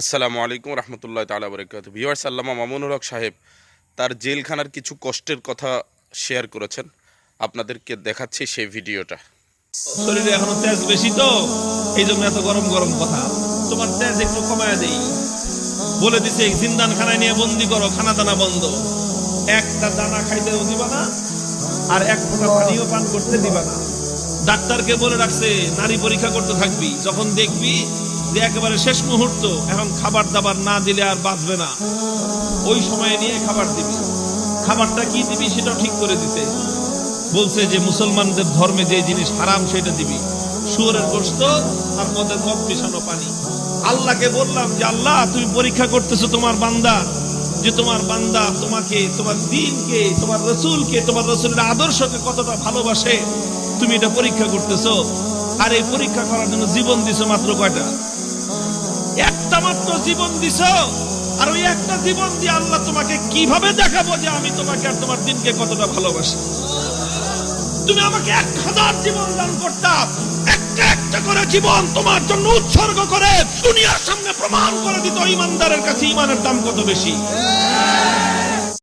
আসসালামু আলাইকুম রহমতুল্লাহ তালা বরকাত ভিওয়ার্স আল্লামা মামুনুল হক সাহেব তার জেলখানার কিছু কষ্টের কথা শেয়ার করেছেন। আপনাদেরকে দেখাচ্ছি সেই ভিডিওটা। শরীরে এখনও তেজ বেশি তো এই জন্য এত গরম গরম কথা। তোমার তেজ একটু কমায় দেই। বলে দিছে জিন্দান খানায় নিয়ে বন্দি করো, খানা দানা বন্ধ। একটা দানা খাইতেও দিবা না, আর এক ফোঁটা পানিও পান করতে দিবা না। ডাক্তারকে বলে রাখছে, নারী পরীক্ষা করতে থাকবি, যখন দেখবি যে একেবারে শেষ মুহূর্ত, এখন খাবার দাবার না দিলে আর বাঁচবে না। ওই সময়ে নিয়ে খাবার দিবি। খাবারটা কি দিবি সেটাও ঠিক করে দিতে। বলছে যে মুসলমানদের ধর্মে যে জিনিস হারাম সেটা দিবি। শুয়োরের গোস্ত আর মদের মদ মিশানো পানি। আল্লাহকে বললাম যে, আল্লাহ, তুমি পরীক্ষা করতেছো তোমার বান্দা, যে তোমার বান্দা তোমাকে, তোমার দিনকে, তোমার রসুলকে, তোমার রসুলের আদর্শকে কতটা ভালোবাসে, তুমি এটা পরীক্ষা করতেছো। আর এই পরীক্ষা করার জন্য জীবন দিছো মাত্র কয়টা? একটা মাত্র জীবন দিছ, আর ওই একটা জীবন দিয়ে আল্লাহ তোমাকে কীভাবে দেখাবো যে আমি তোমাকে আর তোমার দিনকে কতটা ভালোবাসি? তুমি আমাকে এক হাজার জীবন দান করতা, একটা একটা করে জীবন তোমার জন্য উৎসর্গ করে দুনিয়ার সামনে প্রমাণ করে দিত ইমানদারের কাছে ইমানের দাম কত বেশি?